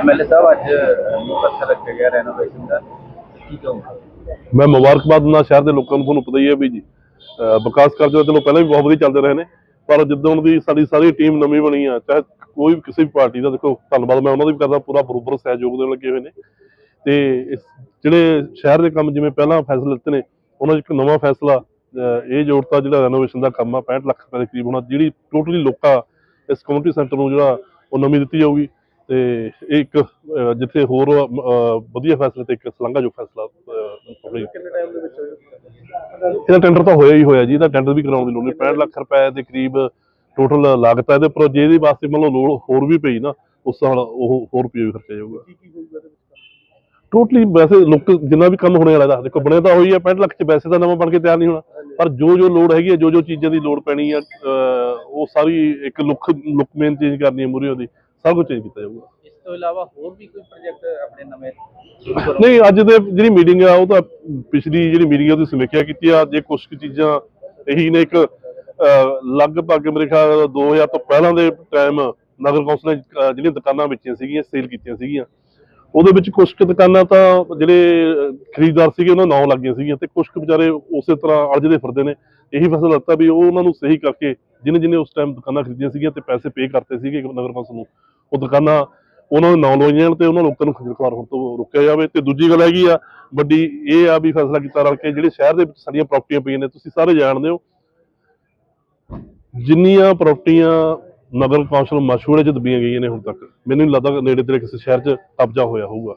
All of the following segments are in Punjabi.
ਐਮਐਲਏ ਸਾਹਿਬ, ਅੱਜ ਨੂੰ ਪੱਥਰ ਰੱਖਿਆ ਗਿਆ ਰੈਨੋਵੇਸ਼ਨ ਦਾ। ਕੀ ਕਹੋਗੇ? ਮੈਂ ਮੁਬਾਰਕਬਾਦ ਦਿੰਦਾ ਸ਼ਹਿਰ ਦੇ ਲੋਕਾਂ ਨੂੰ, ਤੁਹਾਨੂੰ ਪਤਾ ਹੀ ਹੈ ਵੀ ਜੀ ਵਿਕਾਸ ਕਾਰਜ ਤਾਂ ਚਲੋ ਪਹਿਲਾਂ ਵੀ ਬਹੁਤ ਵਧੀਆ ਚੱਲਦੇ ਰਹੇ ਨੇ, ਪਰ ਜਿੱਦਾਂ ਦੀ ਸਾਡੀ ਸਾਰੀ ਟੀਮ ਨਵੀਂ ਬਣੀ ਆ, ਚਾਹੇ ਕੋਈ ਵੀ ਕਿਸੇ ਵੀ ਪਾਰਟੀ ਦਾ, ਦੇਖੋ, ਧੰਨਵਾਦ, ਮੈਂ ਉਹਨਾਂ ਦਾ ਵੀ ਕਰਦਾ, ਪੂਰਾ ਬਰੋਬਰ ਸਹਿਯੋਗ ਦੇਣ ਲੱਗੇ ਹੋਏ ਨੇ। ਤੇ ਜਿਹੜੇ ਸ਼ਹਿਰ ਦੇ ਕੰਮ ਜਿਵੇਂ ਪਹਿਲਾਂ ਫੈਸਲੇ ਲਿੱਤੇ ਨੇ, ਉਹਨਾਂ 'ਚ ਇੱਕ ਨਵਾਂ ਫੈਸਲਾ ਇਹ ਜੋੜਤਾ ਜਿਹੜਾ ਰੈਨੋਵੇਸ਼ਨ ਦਾ ਕੰਮ ਆ 65 ਲੱਖ ਰੁਪਏ ਦੇ ਕਰੀਬ ਹੋਣਾ, ਜਿਹੜੀ ਟੋਟਲੀ ਲੋਕਾਂ, ਇਸ ਕਮਿਊਨਿਟੀ ਸੈਂਟਰ ਨੂੰ ਜਿਹੜਾ ਉਹ ਨਵੀਂ ਦਿੱਤੀ ਜਾਊਗੀ। ਤੇ ਇੱਕ ਜਿੱਥੇ ਹੋਰ ਵਧੀਆ ਫੈਸਲੇ ਤੇ ਇੱਕ ਸਲਾਘਾ ਜੋ ਫੈਸਲਾ ਕਿੰਨੇ ਟਾਈਮ ਦੇ ਵਿੱਚ ਇਹਦਾ ਟੈਂਡਰ ਤਾਂ ਹੋਇਆ ਹੀ ਹੋਇਆ ਜੀ ਇਹਦਾ ਟੈਂਡਰ ਵੀ ਕਰਾਉਣ ਦੀ ਲੋੜ ਨਹੀਂ। 65 ਲੱਖ ਰੁਪਏ ਦੇ ਕਰੀਬ ਟੋਟਲ ਲਾਗਤ ਹੈ ਇਹਦੇ ਉੱਪਰ ਜੇ ਇਹਦੇ ਵਾਸਤੇ ਮੰਨ ਲਓ ਲੋੜ ਹੋਰ ਵੀ ਪਈ ਨਾ ਉਸ ਨਾਲ ਉਹ ਹੋਰ ਰੁਪਏ ਵੀ ਖਰਚਿਆ ਜਾਊਗਾ। ਟੋਟਲੀ ਵੈਸੇ ਲੋਕ ਜਿੰਨਾ ਵੀ ਕੰਮ ਹੋਣੇ ਵਾਲਾ ਦਾ ਦੇਖੋ ਬਣਿਆ ਤਾਂ ਹੋਈ ਹੈ 65 ਲੱਖ ਚ ਵੈਸੇ ਤਾਂ ਨਵਾਂ ਬਣ ਕੇ ਤਿਆਰ ਨਹੀਂ ਹੋਣਾ। ਪਰ ਜੋ ਜੋ ਲੋੜ ਹੈਗੀ ਹੈ ਜੋ ਜੋ ਚੀਜ਼ਾਂ ਦੀ ਲੋੜ ਪੈਣੀ ਆ ਉਹ ਸਾਰੀ ਇੱਕ ਲੁੱਕ ਲੁੱਕ ਮੇਨ ਚੇਂਜ ਕਰਨੀ ਹੈ ਮੂਰੇ ਉਹਦੀ ਸਭ ਕੁਝ ਚੇਂਜ ਕੀਤਾ ਜਾਊਗਾ। ਇਸ ਤੋਂ ਇਲਾਵਾ ਹੋਰ ਵੀ ਕੋਈ ਪ੍ਰੋਜੈਕਟ ਆਪਣੇ ਨਵੇਂ ਨਹੀਂ ਅੱਜ ਦੇ ਜਿਹੜੀ ਮੀਟਿੰਗ ਆ ਉਹ ਤਾਂ ਪਿਛਲੀ ਜਿਹੜੀ ਮੀਟਿੰਗ ਆ ਉਹਦੀ ਸਮੀਖਿਆ ਕੀਤੀ ਆ। ਜੇ ਕੁਝ ਕੁ ਚੀਜ਼ਾਂ ਇਹੀ ਨੇ ਇੱਕ ਲਗਭਗ ਮੇਰੇ ਖਿਆਲ 2000 ਤੋਂ ਪਹਿਲਾਂ ਦੇ ਟਾਈਮ ਨਗਰ ਕੌਂਸਲ ਨੇ ਜਿਹੜੀਆਂ ਦੁਕਾਨਾਂ ਵੇਚੀਆਂ ਸੀਗੀਆਂ ਸੇਲ ਕੀਤੀਆਂ ਸੀਗੀਆਂ। ਉਹਦੇ ਵਿੱਚ ਕੁਝ ਕੁ ਦੁਕਾਨਾਂ ਤਾਂ ਜਿਹੜੇ ਖਰੀਦਦਾਰ ਸੀਗੇ, ਉਹਨਾਂ ਨਾਂ ਲੱਗੀਆਂ ਸੀਗੀਆਂ ਤੇ ਕੁਝ ਕੁ ਵਿਚਾਰੇ ਉਸੇ ਤਰ੍ਹਾਂ ਅੜਜਦੇ ਫਿਰਦੇ ਨੇ। ਇਹੀ ਫਸਲ ਲੱਤਾ ਵੀ ਉਹ ਉਹਨਾਂ ਨੂੰ ਸਹੀ ਕਰਕੇ ਜਿਹਨੇ ਜਿਹਨੇ ਉਸ ਟਾਈਮ ਦੁਕਾਨਾਂ ਖਰੀਦੀਆਂ ਸੀਗੀਆਂ ਤੇ ਪੈਸੇ ਪੇ ਕਰਤੇ ਸੀਗੇ ਨਗਰ ਕੌਂਸਲ ਨੂੰ, ਉਹ ਦੁਕਾਨਾਂ ਉਹਨਾਂ ਨੂੰ ਨਾਂ ਲਵਾਈਆਂ ਜਾਣ ਤੇ ਉਹਨਾਂ ਲੋਕਾਂ ਨੂੰ ਖੱਜਲ ਖੁਆਰ ਹੋਣ ਤੋਂ ਰੋਕਿਆ ਜਾਵੇ। ਤੇ ਦੂਜੀ ਗੱਲ ਹੈਗੀ ਆ, ਵੱਡੀ ਇਹ ਆ ਵੀ ਫੈਸਲਾ ਕੀਤਾ ਰਲ ਕੇ ਜਿਹੜੇ ਸ਼ਹਿਰ ਦੇ ਵਿੱਚ ਸਾਡੀਆਂ ਪ੍ਰਾਪਰਟੀਆਂ ਪਈਆਂ ਨੇ, ਤੁਸੀਂ ਸਾਰੇ ਜਾਣਦੇ ਹੋ, ਜਿੰਨੀਆਂ ਪ੍ਰਾਪਰਟੀਆਂ ਨਗਰ ਕੌਂਸਲ ਮਸ਼ਹੂਰੇ ਚ ਦਬੀਆਂ ਗਈਆਂ ਨੇ ਹੁਣ ਤੱਕ। ਮੈਨੂੰ ਨਹੀਂ ਲੱਗਦਾ ਨੇੜੇ ਤੇੜੇ ਕਿਸੇ ਸ਼ਹਿਰ 'ਚ ਕਬਜ਼ਾ ਹੋਇਆ ਹੋਊਗਾ।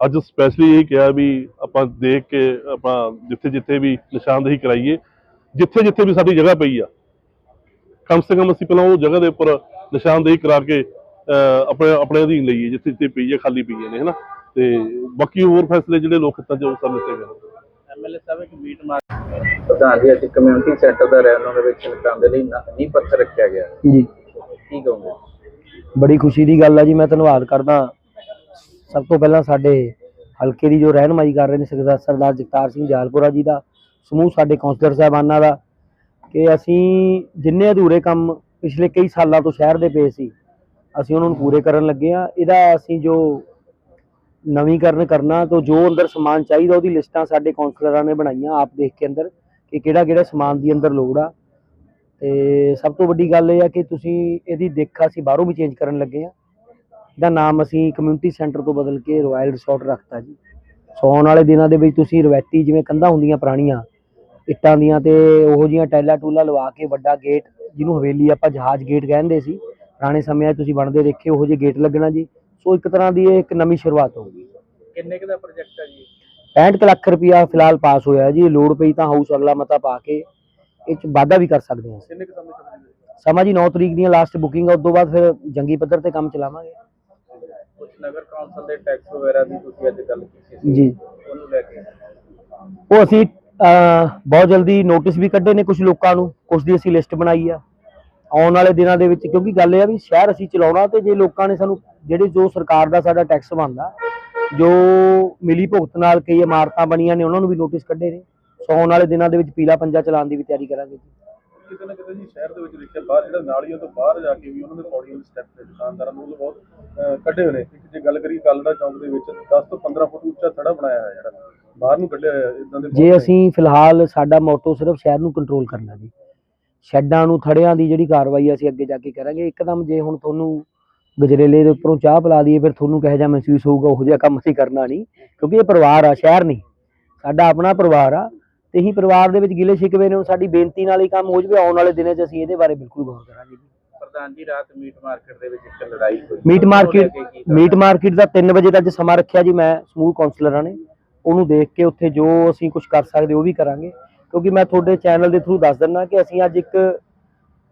ਅੱਜ ਸਪੈਸ਼ਲੀ ਇਹ ਕਿਹਾ ਵੀ ਆਪਾਂ ਦੇਖ ਕੇ ਆਪਾਂ ਜਿੱਥੇ ਜਿੱਥੇ ਵੀ ਨਿਸ਼ਾਨਦੇਹੀ ਕਰਾਈਏ ਜਿੱਥੇ ਜਿੱਥੇ ਵੀ ਸਾਡੀ ਜਗ੍ਹਾ ਪਈ ਆ ਕਮ ਸੇ ਕਮ ਅਸੀਂ ਪਹਿਲਾਂ ਉਹ ਜਗ੍ਹਾ ਦੇ ਉੱਪਰ ਨਿਸ਼ਾਨਦੇਹੀ ਕਰਾ ਕੇ ਆਪਣੇ ਆਪਣੇ ਅਧੀਨ ਲਈਏ ਜਿੱਥੇ ਜਿੱਥੇ ਪਈ ਹੈ ਖਾਲੀ ਪਈ ਨੇ ਹਨਾ? ਤੇ ਬਾਕੀ ਹੋਰ ਫੈਸਲੇ ਜਿਹੜੇ ਲੋਕ ਹਿੱਤਾਂ 'ਚ ਉਹ ਸਭ ਲਿੱਤੇ ਗਏ ਨੇ। ਐਮਐਲਏ ਸਾਹਿਬ ਇੱਕ ਮੀਟ ਮਾਰ ਪ੍ਰਧਾਨ ਜੀ ਅੱਜ ਕਮਿਊਨਿਟੀ ਸੈਂਟਰ ਦਾ ਕਰਨ ਦੇ ਲਈ ਨੀ ਪੱਥਰ ਰੱਖਿਆ ਗਿਆ। ਜੀ। ਕੀ ਕਹੋਗੇ? ਬੜੀ ਖੁਸ਼ੀ ਦੀ ਗੱਲ ਆ ਜੀ, ਮੈਂ ਧੰਨਵਾਦ ਕਰਦਾ। ਸਭ ਤੋਂ ਪਹਿਲਾਂ ਸਾਡੇ ਹਲਕੇ ਦੀ ਜੋ ਰਹਿਨਮਾਈ ਕਰ ਰਹੇ ਨੇ ਸਰਦਾਰ ਸਰਦਾਰ ਜਗਤਾਰ ਸਿੰਘ ਜਾਲਪੁਰਾ ਜੀ ਦਾ, ਸਮੂਹ ਸਾਡੇ ਕਾਉਂਸਲਰ ਸਾਹਿਬਾਨਾਂ ਦਾ, ਕਿ ਅਸੀਂ ਜਿੰਨੇ ਅਧੂਰੇ ਕੰਮ ਪਿਛਲੇ ਕਈ ਸਾਲਾਂ ਤੋਂ ਸ਼ਹਿਰ ਦੇ ਪਏ ਸੀ, ਅਸੀਂ ਉਹਨਾਂ ਨੂੰ ਪੂਰੇ ਕਰਨ ਲੱਗੇ ਆ ਇਹਦਾ ਅਸੀਂ ਜੋ ਨਵੀਕਰਨ ਕਰਨਾ ਤੋਂ ਜੋ ਅੰਦਰ ਸਮਾਨ ਚਾਹੀਦਾ, ਉਹਦੀ ਲਿਸਟਾਂ ਸਾਡੇ ਕਾਉਂਸਲਰਾਂ ਨੇ ਬਣਾਈਆਂ, ਆਪ ਦੇਖ ਕੇ ਅੰਦਰ, ਕਿ ਕਿਹੜਾ ਕਿਹੜਾ ਸਮਾਨ ਦੀ ਅੰਦਰ ਲੋੜ ਆ। ਤੇ ਸਭ ਤੋਂ ਵੱਡੀ ਗੱਲ ਇਹ ਆ ਕਿ ਤੁਸੀਂ ਇਹਦੀ ਦਿੱਖ ਅਸੀਂ ਬਾਹਰੋਂ ਵੀ ਚੇਂਜ ਕਰਨ ਲੱਗੇ ਆ। ਇਹਦਾ ਨਾਮ ਅਸੀਂ ਕਮਿਊਨਿਟੀ ਸੈਂਟਰ ਤੋਂ ਬਦਲ ਕੇ ਰਾਇਲ ਰਿਸੋਰਟ ਰੱਖਤਾ ਜੀ। ਸੌਣ ਵਾਲੇ ਦਿਨਾਂ ਦੇ ਵਿੱਚ ਤੁਸੀਂ ਰਵਾਇਤੀ ਜਿਵੇਂ ਕੰਧਾਂ ਹੁੰਦੀਆਂ ਪੁਰਾਣੀਆਂ ਇੱਟਾਂ ਦੀਆਂ ਤੇ ਉਹੋ ਜੀਆਂ ਟੈਲਾ ਟੂਲਾ ਲਵਾ ਕੇ ਵੱਡਾ ਗੇਟ ਜਿਹਨੂੰ ਹਵੇਲੀ ਆਪਾਂ ਜਹਾਜ਼ ਗੇਟ ਕਹਿੰਦੇ ਸੀ ਪੁਰਾਣੇ ਸਮਿਆਂ 'ਚ ਤੁਸੀਂ ਬਣਦੇ ਦੇਖੇ ਉਹੋ ਜਿਹੇ ਗੇਟ ਲੱਗਣਾ ਜੀ। ਸੋ ਇੱਕ ਤਰ੍ਹਾਂ ਦੀ ਇਹ ਇੱਕ ਨਵੀਂ ਸ਼ੁਰੂਆਤ ਹੋਊਗੀ ਕਿੰਨੇ ਕੁ ਦਾ ਪ੍ਰੋਜੈਕਟ ਹੈ ਜੀ? 65 ਕੁ ਲੱਖ ਰੁਪਇਆ ਫਿਲਹਾਲ ਪਾਸ ਹੋਇਆ ਜੀ ਲੋੜ ਪਈ ਤਾਂ ਹਾਊਸ ਅਗਲਾ ਮਤਾ ਪਾ ਕੇ ਇਹ 'ਚ ਵਾਧਾ ਵੀ ਕਰ ਸਕਦੇ ਹਾਂ ਕਿੰਨੇ ਕੁ ਸਮੇਂ ਜੀ 9 ਤਰੀਕ ਦੀਆਂ ਲਾਸਟ ਬੁਕਿੰਗ ਆ ਉਸ ਤੋਂ ਬਾਅਦ ਫਿਰ ਜੰਗੀ ਪੱਧਰ ਤੇ ਕੰਮ ਚਲਾਵਾਂਗੇ। ਕੁਝ ਨਗਰ ਕੌਂਸਲ ਦੇ ਟੈਕਸ ਵਗੈਰਾ ਦੀ ਤੁਸੀਂ ਅੱਜ ਗੱਲ ਕੀਤੀ ਸੀ ਜੀ। ਉਹਨੂੰ ਲੈ ਕੇ। ਉਹ ਅਸੀਂ ਬਹੁਤ ਜਲਦੀ ਨੋਟਿਸ ਵੀ ਕੱਢੇ ਨੇ ਕੁਝ ਲੋਕਾਂ ਨੂੰ ਕੁਝ ਦੀ ਅਸੀਂ ਲਿਸਟ ਬਣਾਈ ਆ। ਆਉਣ ਵਾਲੇ ਦਿਨਾਂ ਦੇ ਵਿੱਚ ਕਿਉਂਕਿ ਗੱਲ ਇਹ ਆ ਵੀ ਸ਼ਹਿਰ ਅਸੀਂ ਚਲਾਉਣਾ ਤੇ ਜੇ ਲੋਕਾਂ ਨੇ ਸਾਨੂੰ ਜਿਹੜੇ ਜੋ ਸਰਕਾਰ ਦਾ ਸਾਡਾ ਟੈਕਸ ਬਣਦਾ ਜੋ ਮਿਲੀ ਭੁਗਤ ਨਾਲ ਕਈ ਇਮਾਰਤਾਂ ਬਣੀਆਂ ਨੇ ਉਹਨਾਂ ਨੂੰ ਵੀ ਨੋਟਿਸ ਕੱਢੇ ਨੇ। ਸੋ ਆਉਣ ਵਾਲੇ ਦਿਨਾਂ ਦੇ ਵਿੱਚ ਪੀਲਾ ਪੰਜਾ ਚਲਾਉਣ ਦੀ ਵੀ ਤਿਆਰੀ ਕਰਾਂਗੇ ਜੀ। ਕਿਤੇ ਨਾ ਕਿਤੇ ਜੀ ਸ਼ਹਿਰ ਦੇ ਵਿੱਚ ਦੇਖਿਆ ਬਾਹਰ ਜਿਹੜਾ ਨਾਲੀਆਂ ਤੋਂ ਬਾਹਰ ਜਾ ਕੇ ਵੀ ਉਹਨਾਂ ਦੇ ਪੌੜੀਆਂ ਦੇ ਸਟੈਪ ਤੇ ਦੁਕਾਨਦਾਰਾਂ ਨੂੰ ਉਹ ਬਹੁਤ ਅਹ, ਕੱਢੇ ਹੋਏ ਨੇ। ਇੱਕ ਜੇ ਗੱਲ ਕਰੀਏ ਕਾਲੜਾ ਚੌਂਕ ਦੇ ਵਿੱਚ 10 ਤੋਂ 15 ਫੁੱਟ ਉੱਚਾ ਥੜਾ ਬਣਾਇਆ ਹੋਇਆ ਜਿਹੜਾ ਬਾਹਰ ਨੂੰ ਕੱਢਿਆ ਹੋਇਆ ਇਦਾਂ ਦੇ ਜੇ ਅਸੀਂ ਫਿਲਹਾਲ ਸਾਡਾ ਮੋਟੋ ਸਿਰਫ ਸ਼ਹਿਰ ਨੂੰ ਕੰਟਰੋਲ ਕਰਨਾ ਜੀ। ਸ਼ੈੱਡਾਂ ਨੂੰ ਥੜਿਆਂ ਦੀ ਜਿਹੜੀ ਕਾਰਵਾਈ ਅਸੀਂ ਅੱਗੇ ਜਾ ਕੇ ਕਰਾਂਗੇ। ਇੱਕਦਮ ਜੇ ਹੁਣ ਤੁਹਾਨੂੰ ਗਜਰੇਲੇ ਦੇ ਉੱਪਰੋਂ ਚਾਹ ਪਿਲਾ ਦਈਏ ਫਿਰ ਤੁਹਾਨੂੰ ਕਿਹੋ ਜਿਹਾ ਮਹਿਸੂਸ ਹੋਊਗਾ ਉਹੋ ਜਿਹਾ ਕੰਮ ਅਸੀਂ ਕਰਨਾ ਨਹੀਂ। ਕਿਉਂਕਿ ਇਹ ਪਰਿਵਾਰ ਆ ਸ਼ਹਿਰ ਨਹੀਂ। ਸਾਡਾ ਆਪਣਾ ਪਰਿਵਾਰ ਆ। ਤੇ ਹੀ ਪਰਿਵਾਰ ਦੇ ਵਿੱਚ ਗਿਲੇ ਸ਼ਿਕਵੇ ਨੇ ਸਾਡੀ ਬੇਨਤੀ ਨਾਲ ਹੀ ਕੰਮ ਹੋ ਜਵੇ ਆਉਣ ਵਾਲੇ ਦਿਨਾਂ 'ਚ ਅਸੀਂ ਇਹਦੇ ਬਾਰੇ ਬਿਲਕੁਲ ਗੌਰ ਕਰਾਂਗੇ ਜੀ। ਪ੍ਰਧਾਨ ਜੀ ਰਾਤ ਮੀਟ ਮਾਰਕੀਟ ਦੇ ਵਿੱਚ ਇੱਕ ਲੜਾਈ ਹੋਈ। Meat market? ਮੀਟ ਮਾਰਕੀਟ ਦਾ 3 ਵਜੇ ਦਾ ਅੱਜ ਸਮਾਂ ਰੱਖਿਆ ਜੀ ਮੈਂ ਸਮੂਹ ਕਾਉਂਸਲਰਾਂ ਨੇ। ਉਹਨੂੰ ਦੇਖ ਕੇ ਉੱਥੇ ਜੋ ਅਸੀਂ ਕੁਝ ਕਰ ਸਕਦੇ ਉਹ ਵੀ ਕਰਾਂਗੇ। ਕਿਉਂਕਿ ਮੈਂ ਤੁਹਾਡੇ ਚੈਨਲ ਦੇ ਥਰੂ ਦੱਸ ਦਿੰਦਾ ਕਿ ਅਸੀਂ ਅੱਜ ਇੱਕ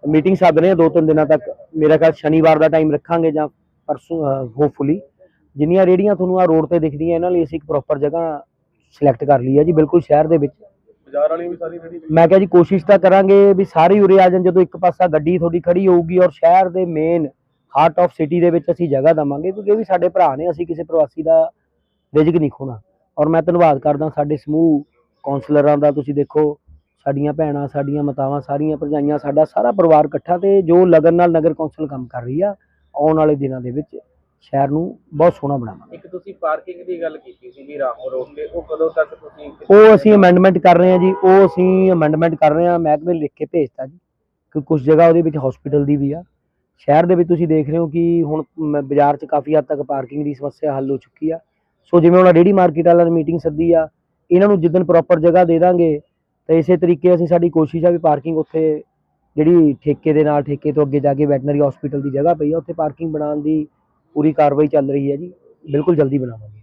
ਮੀਟਿੰਗ ਸੱਦ ਰਹੇ ਹਾਂ ਦੋ ਤਿੰਨ ਦਿਨਾਂ ਤੱਕ। ਮੇਰਾ ਖਿਆਲ ਸ਼ਨੀਵਾਰ ਦਾ ਟਾਈਮ ਰੱਖਾਂਗੇ ਜਾਂ ਪਰਸੋਂ ਹੋਪਫੁਲੀ ਜਿੰਨੀਆਂ ਰੇੜੀਆਂ ਤੁਹਾਨੂੰ ਆ ਰੋਡ ਤੇ ਦਿਖਦੀਆਂ ਇਹਨਾਂ ਲਈ ਅਸੀਂ ਇੱਕ ਪ੍ਰੋਪਰ ਜਗ੍ਹਾ ਸਿਲੈਕਟ ਕਰ ਲਈ ਹੈ ਜੀ ਬਿਲਕੁਲ ਸ਼ਹਿਰ ਦੇ ਵਿੱਚ। ਬਾਜ਼ਾਰ ਵਾਲੀਆਂ ਵੀ ਸਾਰੀ ਜਿਹੜੀ ਮੈਂ ਕਿਹਾ ਜੀ, ਕੋਸ਼ਿਸ਼ ਤਾਂ ਕਰਾਂਗੇ ਵੀ ਸਾਰੇ ਉਰੇ ਆ ਜਾਣ, ਜਦੋਂ ਇੱਕ ਪਾਸਾ ਗੱਡੀ ਤੁਹਾਡੀ ਖੜੀ ਹੋਊਗੀ ਔਰ ਸ਼ਹਿਰ ਦੇ ਮੇਨ ਹਾਰਟ ਆਫ ਸਿਟੀ ਦੇ ਵਿੱਚ ਅਸੀਂ ਜਗ੍ਹਾ ਦਵਾਂਗੇ, ਕਿਉਂਕਿ ਇਹ ਵੀ ਸਾਡੇ ਭਰਾ ਨੇ, ਅਸੀਂ ਕਿਸੇ ਪ੍ਰਵਾਸੀ ਦਾ ਰਿਜ਼ਕ ਨਹੀਂ ਖੋਣਾ। ਔਰ ਮੈਂ ਧੰਨਵਾਦ ਕਰਦਾ ਸਾਡੇ ਸਮੂਹ ਕਾਉਂਸਲਰਾਂ ਦਾ, ਤੁਸੀਂ ਦੇਖੋ, ਸਾਡੀਆਂ ਭੈਣਾਂ, ਸਾਡੀਆਂ ਮਾਤਾਵਾਂ, ਸਾਰੀਆਂ ਭਰਜਾਈਆਂ, ਸਾਡਾ ਸਾਰਾ ਪਰਿਵਾਰ ਇਕੱਠਾ ਤੇ ਜੋ ਲਗਨ ਨਾਲ ਨਗਰ ਕੌਂਸਲ ਕੰਮ ਕਰ ਰਹੀ ਆ, ਆਉਣ ਵਾਲੇ ਦਿਨਾਂ ਦੇ ਵਿੱਚ। ਸ਼ਹਿਰ ਨੂੰ ਬਹੁਤ ਸੋਹਣਾ ਬਣਾਵਾਂਗੇ। ਇੱਕ ਤੁਸੀਂ ਪਾਰਕਿੰਗ ਦੀ ਗੱਲ ਕੀਤੀ ਸੀ ਵੀ ਰਾਹੋਂ ਰੋਡ ਤੇ ਉਹ ਕਦੋਂ ਤੱਕ ਤੁਸੀਂ ਉਹ ਅਸੀਂ ਅਮੈਂਡਮੈਂਟ ਕਰ ਰਹੇ ਹਾਂ ਜੀ ਉਹ ਅਸੀਂ ਅਮੈਂਡਮੈਂਟ ਕਰ ਰਹੇ ਹਾਂ ਮਹਿਕਮੇ ਲਿਖ ਕੇ ਭੇਜਤਾ ਜੀ ਕਿ ਕੁਝ ਜਗ੍ਹਾ ਉਹਦੇ ਵਿੱਚ ਹਸਪੀਟਲ ਦੀ ਵੀ ਆ। ਸ਼ਹਿਰ ਦੇ ਵਿੱਚ ਤੁਸੀਂ ਦੇਖ ਰਹੇ ਹੋ ਕਿ ਹੁਣ ਬਾਜ਼ਾਰ 'ਚ ਕਾਫੀ ਹੱਦ ਤੱਕ ਪਾਰਕਿੰਗ ਦੀ ਸਮੱਸਿਆ ਹੱਲ ਹੋ ਚੁੱਕੀ ਆ। ਸੋ ਜਿਵੇਂ ਹੁਣ ਰੇੜੀ ਮਾਰਕੀਟ ਵਾਲਿਆਂ ਨੇ ਮੀਟਿੰਗ ਸੱਦੀ ਆ ਇਹਨਾਂ ਨੂੰ ਜਿੱਦਣ ਪ੍ਰੋਪਰ ਜਗ੍ਹਾ ਦੇ ਦਾਂਗੇ ਤਾਂ ਇਸੇ ਤਰੀਕੇ ਅਸੀਂ ਸਾਡੀ ਕੋਸ਼ਿਸ਼ ਆ ਵੀ ਪਾਰਕਿੰਗ ਉੱਥੇ ਜਿਹੜੀ ਠੇਕੇ ਦੇ ਨਾਲ ਠੇਕੇ ਤੋਂ ਅੱਗੇ ਜਾ ਕੇ ਵੈਟਨਰੀ ਹਸਪੀਟਲ ਦੀ ਜਗ੍ਹਾ ਪਈ ਆ ਉੱਥੇ ਪਾਰਕਿੰਗ ਬਣਾਉਣ ਦੀ ਪੂਰੀ ਕਾਰਵਾਈ ਚੱਲ ਰਹੀ ਹੈ ਜੀ। ਬਿਲਕੁਲ ਜਲਦੀ ਬਣਾਵਾਂਗੇ।